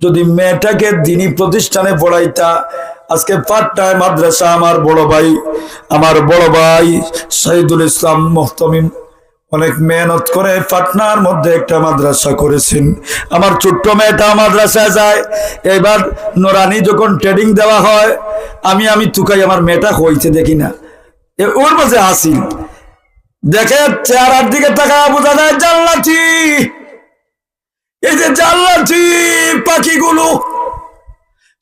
যদি মেয়েটাকে দিনী প্রতিষ্ঠানে পড়াইতা, আজকে পাটনায় মাদ্রাসা আমার বড় ভাই, আমার বড় ভাই শহীদুল ইসলাম মোহতমিম অনেক মেহনত করে পাটনার মধ্যে একটা মাদ্রাসা করেছেন। আমার ছোট্ট মেয়েটা মাদ্রাসায় যায়, এবার নোরানি যখন ট্রেডিং দেওয়া হয়, আমি আমি তুকাই আমার মেয়েটা হইতে দেখি না। ওর মাঝে আসি দেখে চেহারার দিকে তাকা বোঝা যায় জানলাটি এই যে জানলাটি পাখিগুলো,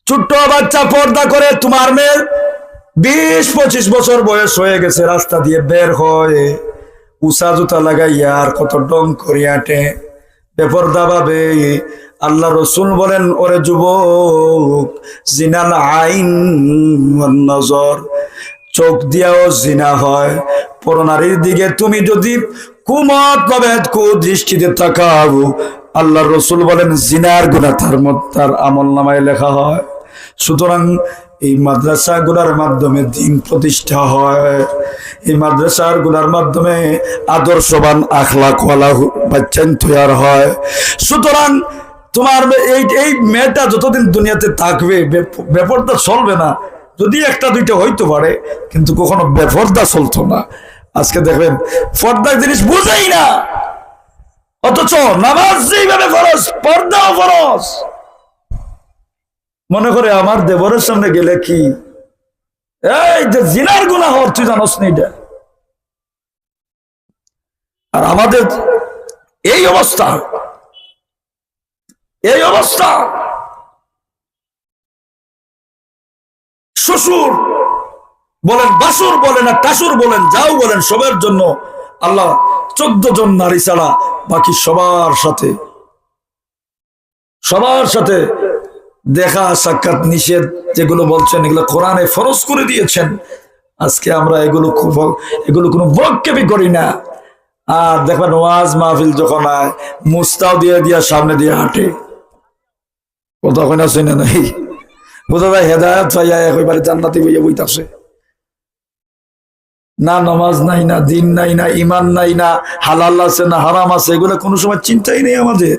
ছোট্ট বাচ্চা পর্দা করে তোমার মেয়ের বিশ পঁচিশ বছর বয়স হয়ে গেছে, রাস্তা দিয়ে বের হয়ে উষা জুতা লাগাইয়া আর কত ডং করিয়াটে বেপরদা ভাবে আল্লাহ রসুল বলেন, ওরে যুবক, জিনাল আইন নজর, চোখ দিয়াও জিনা হয়, পরনারীর দিকে তুমি যদি কুমত ভাবে কুদৃষ্টিতে তাকাও আল্লাহ রসুল বলেন, জিনার গুণা তার তার আমল নামায় লেখা হয়। সুতরাং এই মাদ্রাসা গুলার মাধ্যমে দিন প্রতিষ্ঠা হয়। এই মাদ্রাসারগুলার মাধ্যমে আদর্শবান আখলাকওয়ালা বাচ্চান তৈয়ার হয়। সুতরাং তোমার এই এই মেয়েটা যতদিন দুনিয়াতে থাকবে বে- বেপরদা চলবে না। যদি একটা, দুইটা হইতে পারে, কিন্তু কখনো বেপরদা চলতো না। আজকে দেখবেন, পর্দার জিনিস বুঝেই না। অথচ নামাজ যেইভাবে ফরজ, পর্দাও ফরজ। মনে করে আমার দেবরের সামনে গেলে কি? এই যে জিনার গুণা হওয়ার তুই জানোস এটা? আর আমাদের এই অবস্থা এই অবস্থা। শ্বশুর বলেন, বাসুর বলেন, আর টাসুর বলেন, যাও বলেন, সবার জন্য আল্লাহ চোদ্দ জন নারী ছাড়া বাকি সবার সাথে। সবার সাথে দেখা, সাক্ষাৎ, নিষেধ যেগুলো বলছেন, এগুলো কোরআনে ফরজ করে দিয়েছেন। আজকে আমরা এগুলো খুব এগুলো কোনো বক্ষেপই করি না। আর দেখবেন ওয়াজ মাহফিল যখন আয় মুস্তাও দিয়ে দিয়া, সামনে দিয়ে হাঁটে। কথা কই না শুনে নাই। বোঝা যায় হেদায়ত পাইয়া একবারে জান্নাতি বইয়া বইতাছে। না নামাজ নাই না দিন নাই না ইমান নাই না হালাল আছে না হারাম আছে এগুলো কোনো সময় চিন্তাই নেই আমাদের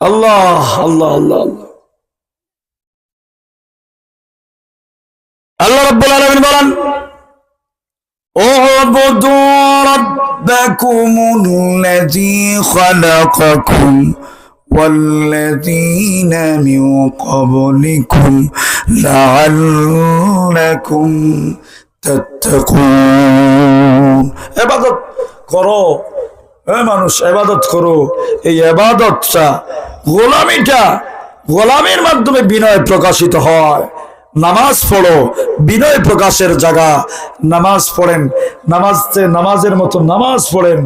আল্লাহ আল্লাহ আল্লাহ আল্লাহ আল্লাহ রব্বুল আলামিন বলেন اعبدوا ربكم الذي خلقكم والذين من قبلكم لعلكم تتقون عبادت করো এ মানুষ এবাদত করো এই এবাদতটা গোলামিটা গোলামের মাধ্যমে বিনয় প্রকাশিত হয় নামাজ পড়ো বিনয় প্রকাশের জায়গা। নামাজ পড়েন, নামাজ নামাজের মতো নামাজ পড়েন,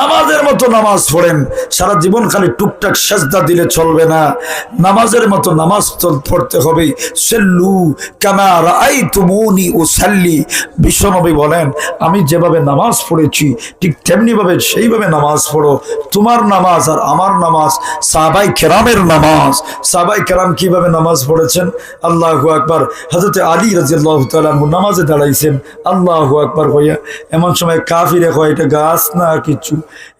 নামাজের মতো নামাজ পড়েন। সারা জীবন খালি টুকটাক সেজদা দিলে চলবে না। নামাজের মতো নামাজ পড়তে হবে। সেল্লু কামার আই তুমুনি ও সাল্লি বিশ্বনবী বলেন, আমি যেভাবে নামাজ পড়েছি, ঠিক তেমনি ভাবে সেইভাবে নামাজ পড়ো। তোমার নামাজ আর আমার নামাজ, সাহাবাই কেরামের নামাজ। সাহাবাই কেরাম কীভাবে নামাজ পড়েছেন? আল্লাহ আকবার। হজরত আলী রাজিয়াল্লাহ তালু নামাজে দাঁড়াইছেন। আল্লাহ আকবার হইয়া এমন সময় কাফিরে হয় এটা গাছ না কিচ্ছু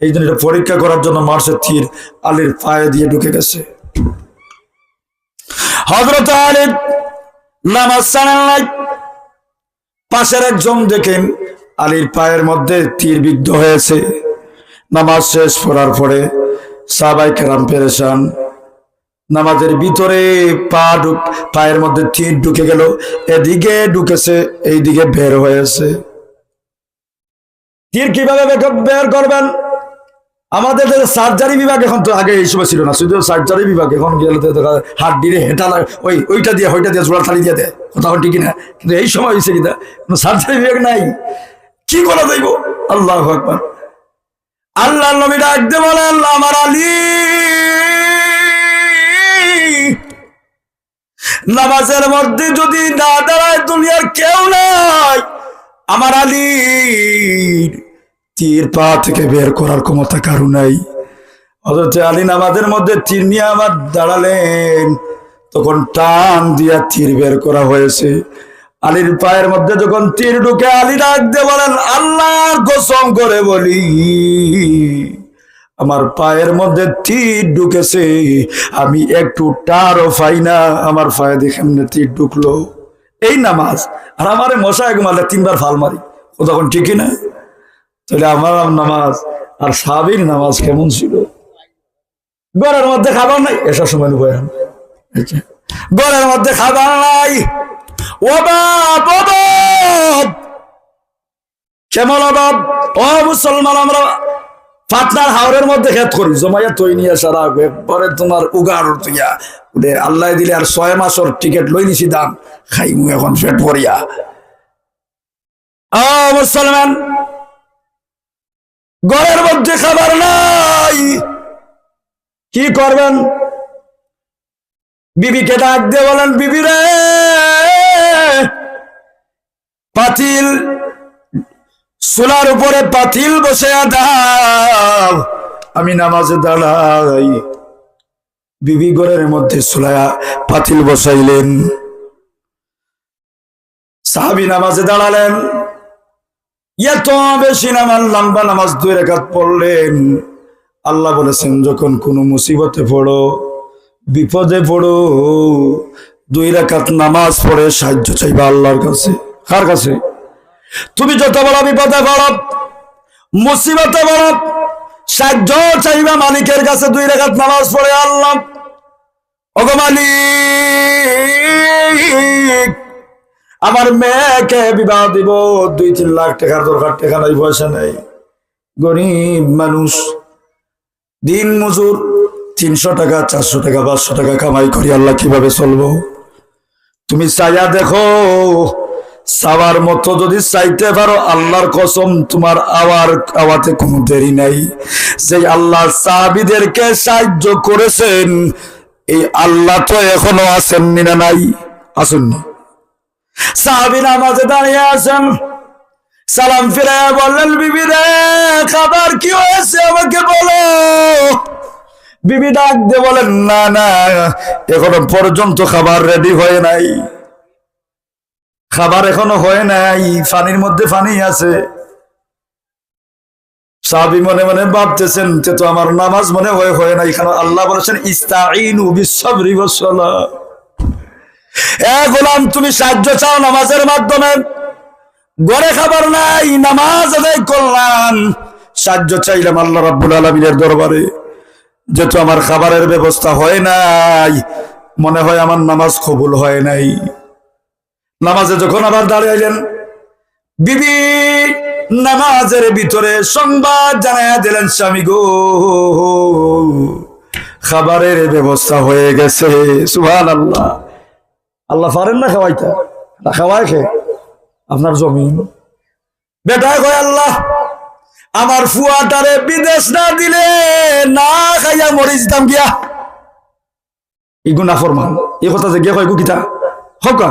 এই জন্য এটা পরীক্ষা করার জন্য মার্সের তীর, আলীর পায়ে দিয়ে ঢুকে গেছে। হজরত আলী নামাজ পাশের একজন দেখেন আলীর পায়ের মধ্যে তীর বিদ্ধ হয়েছে। নামাজ শেষ করার পরে সাবাই কেরাম পেরেশান নামাজের ভিতরে পা ঢুক পায়ের মধ্যে তীর ঢুকে গেল। এদিকে ঢুকেছে, এইদিকে বের হয়েছে। তীর কীভাবে বের- করবেন? আমাদের সার্জারি বিভাগ এখন তো আগে এই সময় ছিল না, শুধু সার্জারি বিভাগ। এখন গেলে হাত দিয়ে হেঁটা ওই ওইটা দিয়ে ওইটা দিয়ে জোড়া থালি দিয়ে দেয়। কথা ঠিক না, কিন্তু এই সময় হয়েছে কিনা কোনো সার্জারি বিভাগ নাই। কি করা যাইব? আল্লাহ আল্লাহ নবী ডাকতে বলে আল্লাহ আমার আলী! নামাজের মধ্যে যদি না দাঁড়ায় দুনিয়ার কেউ নাই, আমার আলীর তীর পা থেকে বের করার ক্ষমতা কারু নাই। অথচ আলী নামাজের মধ্যে তীর নিয়ে আমার দাঁড়ালেন, তখন টান দিয়া তীর বের করা হয়েছে। আলীর পায়ের মধ্যে যখন তীর ঢুকে আলী ডাক দিয়ে বলেন, আল্লাহর কসম করে বলি। আমার পায়ের মধ্যে তীর ঢুকেছে। আমি একটু টারও পাই না, আমার পায়ে দেখে এমনি তীর ঢুকলো। এই নামাজ, আর আমার মশাই ঘুমালে তিনবার ফাল মারি। ও তখন ঠিকই না। তাহলে আমার নামাজ, আর সাবির নামাজ কেমন ছিল? ঘরের মধ্যে খাবার নাই এসব সময় বয়ান। ঘরের মধ্যে খাবার নাই। বাপ কেমন অভাব ও মুসলমান, আমরা পাটনার হাওড়ের মধ্যে খেত করি। জমাইয়া তৈ নিয়ে সারা একবারে তোমার উগার তুইয়া ওরে আল্লাহ দিলে আর ছয় মাসের টিকিট লই নিছি দাম খাইমু এখন পেট ভরিয়া। ও মুসলমান, ঘরের মধ্যে খাবার নাই। কি করবেন? বিবিকে ডাক দিয়ে বলেন, বিবি রে, পাতিল সোলার উপরে পাতিল বসে দাও আমি নামাজে দাঁড়াই। বিবি ঘরের মধ্যে সোলায়া পাতিল বসাইলেন। সাহাবি নামাজে দাঁড়ালেন। এত বেশি নামাজ, লম্বা নামাজ দুই রেখাত পড়লেন। আল্লাহ বলেছেন, যখন কোনো মুসিবতে পড়ো, বিপদে পড়ো, দুই রেখাত নামাজ পড়ে সাহায্য চাইবা আল্লাহর কাছে। কার কাছে? তুমি যত বড় বিপদে পড়ো, মুসিবতে পড়ো সাহায্য চাইবা মালিকের কাছে দুই রেখাত নামাজ পড়ে আনলাম ওগো মালিক, আমার মেয়েকে বিবাহ দিব, দুই তিন লাখ টাকার দরকার, টাকা নাই, পয়সা নাই। গরিব মানুষ, দিন মজুর, তিনশো টাকা, চারশো টাকা, পাঁচশো টাকা কামাই করি, আল্লাহ কীভাবে চলবো? তুমি চাইয়া দেখো চাওয়ার মতো যদি চাইতে পারো, আল্লাহর কসম, তোমার আওয়ার আওয়াতে কোনো দেরি নাই। যে আল্লাহ সাহাবিদেরকে সাহায্য করেছেন, এই আল্লাহ তো এখনও আছেন না নাই? আসেননি। সাহাবি নামাজে দাঁড়িয়ে আছেন। সালাম ফিরে বললেন, বিবি রে, খাবার কি হয়েছে আমাকে বলো? বিবি ডাক দিয়ে বলেন, না না, এখনও পর্যন্ত খাবার রেডি হয়ে নাই। খাবার এখনও হয় নাই, পানির মধ্যে পানি আছে। সাহাবি মনে মনে ভাবতেছেন যে তো আমার নামাজ মনে হয় হয় নাই, কারণ আল্লাহ বলেছেন ইস্তাইনু এ গোলাম, তুমি সাহায্য চাও নামাজের মাধ্যমে? গড়ে খাবার নাই, নামাজ আদায় করলাম। সাহায্য চাইলাম আল্লাহ রাব্বুল আলমিনের দরবারে। যেহেতু আমার খাবারের ব্যবস্থা হয় নাই, মনে হয় আমার নামাজ কবুল হয় নাই। নামাজে যখন আবার দাঁড়িয়েছেন বিবি নামাজের ভিতরে সংবাদ জানাইয়া দিলেন, স্বামী গো, খাবারের ব্যবস্থা হয়ে গেছে। সুহান আল্লাহ আল্লাহ পারেন না খাওয়াইতা? না খাওয়ায় খে আপনার জমিন। বেটা কয়, আল্লাহ, আমার ফুয়াটারে বিদেশ না দিলে না খাইয়া যেতাম গিয়া। ইগু না ফরমান। এই কথা যে গিয়া কয় গু কিতা হকা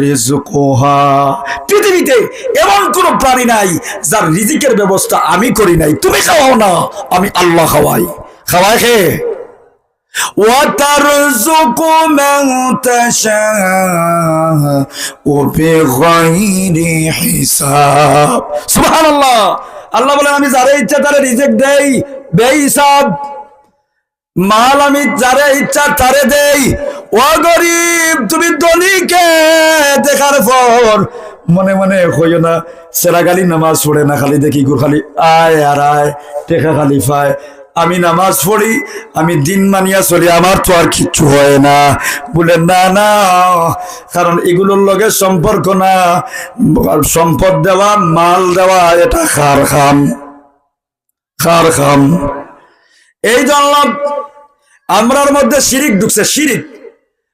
রিজকুহা পৃথিবীতে এমন কোন প্রাণী নাই যার রিজিকের ব্যবস্থা আমি করি নাই তুমি খাওয়াও না আমি আল্লাহ খাওয়াই খাওয়াই খে وترزق من تشاء وبغير حساب سبحان الله আল্লাহ বলেন আমি যারে ইচ্ছা তারে রিজেক্ট দেই বেহিসাব মাল আমি যারে ইচ্ছা তারে দেই ও গরিব তুমি ধনীকে দেখার পর মনে মনে হইও না, সেরা খালি নামাজ পড়ে না, খালি দেখি গুর খালি আয় আর আয়, টেকা খালি পায়। আমি নামাজ পড়ি, আমি দিন মানিয়া চলি, আমার তো আর কিচ্ছু হয় না। বলে না না, কারণ এগুলোর লগে সম্পর্ক না। সম্পদ দেওয়া, মাল দেওয়া, এটা খার খাম। খার খাম। এই জন্য আমরার মধ্যে শিরিক ঢুকছে, শিরিক।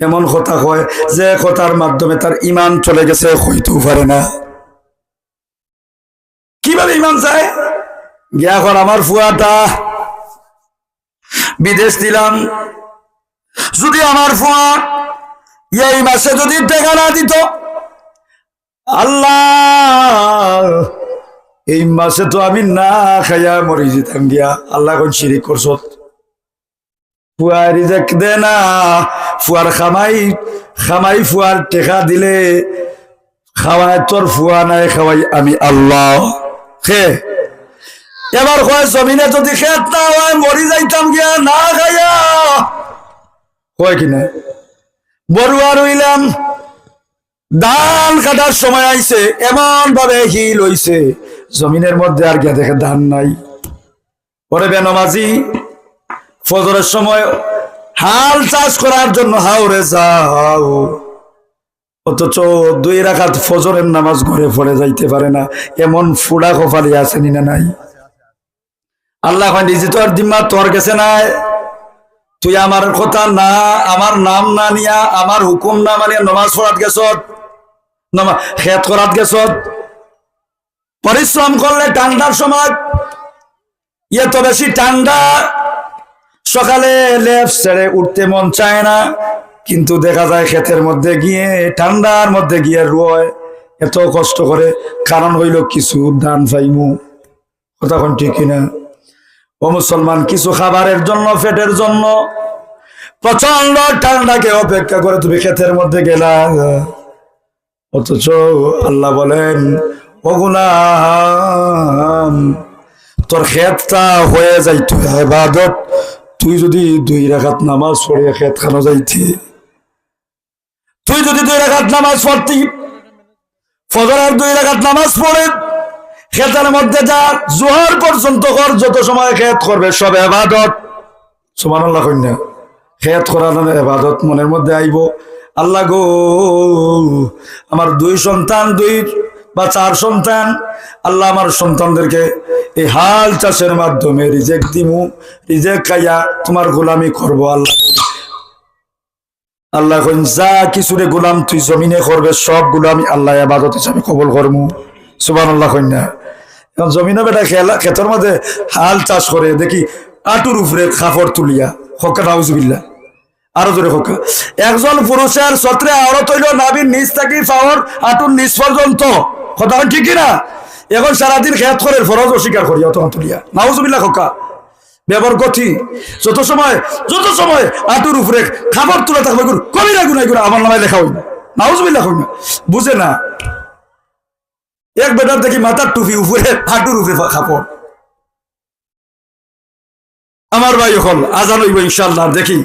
এমন কথা হয় যে কথার মাধ্যমে তার ইমান চলে গেছে, হইতেও পারে না। কীভাবে ইমান চায় গিয়া এখন আমার ফুয়াটা বিদেশ দিলাম। যদি আমার ফুয়া এই মাসে যদি টেকা না দিত, আল্লাহ, এই মাসে তো আমি না খাইয়া মরি যেতাম গিয়া। আল্লাহ কোন শিরিক করছত। ফুয়ার রিজেক দে না, ফুয়ার খামাই খামাই ফুয়ার টেকা দিলে, খাওয়ায় তোর ফুয়া নাই, খাওয়াই আমি আল্লাহ। খে। এবার কয়, জমিনে যদি খেত না হয়, মরি যাইতাম গিয়া, না খাইয়া কয় কিনা বড়ুয়া রইলাম। ধান কাটার সময় আইছে এমন ভাবে হিল হইছে। জমিনের মধ্যে আর গিয়া দেখে ধান নাই। পরে বেনমাজি ফজরের সময় হাল চাষ করার জন্য হাওরে যাও। অথচ দুই রাখাত ফজরের নামাজ ঘরে পড়ে যাইতে পারে না। এমন ফুড়া কপালি আছে না নাই? আল্লাহ নিজে তো আর দিম্মা তোর গেছে নাই তুই আমার কথা না, আমার নাম না নিয়া, আমার হুকুম না মানিয়া নমাজ গেছত? নমা, খেত করাত গেছত? পরিশ্রম করলে ঠান্ডার সময় ইয়ে তো বেশি ঠান্ডা সকালে লেফ ছেড়ে উঠতে মন চায় না, কিন্তু দেখা যায় ক্ষেতের মধ্যে গিয়ে, ঠান্ডার মধ্যে গিয়ে রোয়, এত কষ্ট করে, কারণ হইল কিছু দান পাইমু কথা কোন ঠিক কিনা? ও মুসলমান, কিছু খাবারের জন্য পেটের জন্য প্রচণ্ড ঠান্ডাকে অপেক্ষা করে তুমি ক্ষেতের মধ্যে গেলা। অথচ আল্লাহ বলেন অগুলাম তোর ক্ষেতটা হয়ে যাইতো, এবাদত তুই যদি দুই রাখাত নামাজ পড়ে খেত খানো যাইতি। তুই যদি দুই রাখাত নামাজ পড়তি, ফজরের দুই রাখাত নামাজ পড়ে, খেতের মধ্যে যা জোহর পর্যন্ত কর, যত সময় খেত করবে সব এবাদত। সমান আল্লাহ কন্যা খেত করানোর এবাদত মনের মধ্যে আইব। আল্লাহ গো, আমার দুই সন্তান, দুই বা চার সন্তান, আল্লাহ আমার সন্তানদেরকে এই হাল চাষের মাধ্যমে রিজেক দিমু, রিজেক খাইয়া তোমার গোলামি করব আল্লাহ। আল্লাহ কইন, যা কিছুরে গোলাম, তুই জমিনে করবে, সব গোলামি আল্লাহ আবাদত হিসাবে কবল করমু। সুবান আল্লাহ কন্যা এখন জমিনে বেটা খেলা, ক্ষেতের মধ্যে হাল চাষ করে দেখি আটুর উপরে খাফর তুলিয়া, হকা নাউজুবিল্লা আরও জোরে হোক। একজন পুরুষের সত্রে আওরত হইল নাবির নিচ থাকি পাওয়ার আটুর নিচ পর্যন্ত। কথা ঠিকই না এখন সারাদিন খেত করে ফরজ অস্বীকার করি অত তুলিয়া নাউজুবিল্লা খোকা। ব্যবহার গতি। যত সময় যত সময় আটুর উপরে খাবার তুলে থাকবে কবি না গুনাই গুনা আমার নামে লেখা হইবে নাউজুবিল্লা হইবে বুঝে না? এক বেটার দেখি মাথার টুপি উপরে, হাঁটুর উপরে খাপড়। আমার ভাই হল আজান হইব ইনশাল্লাহ দেখি।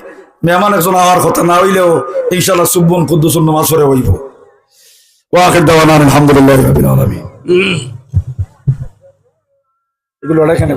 মেহমান একজন আওয়ার কথা না হইলেও ইনশাল্লাহ সুব্বন কুদ্দুসুন নামাজ হইব। ওয়াখির দাওয়ানা আলহামদুলিল্লাহ রাবিল আলামিন এগুলো এখানে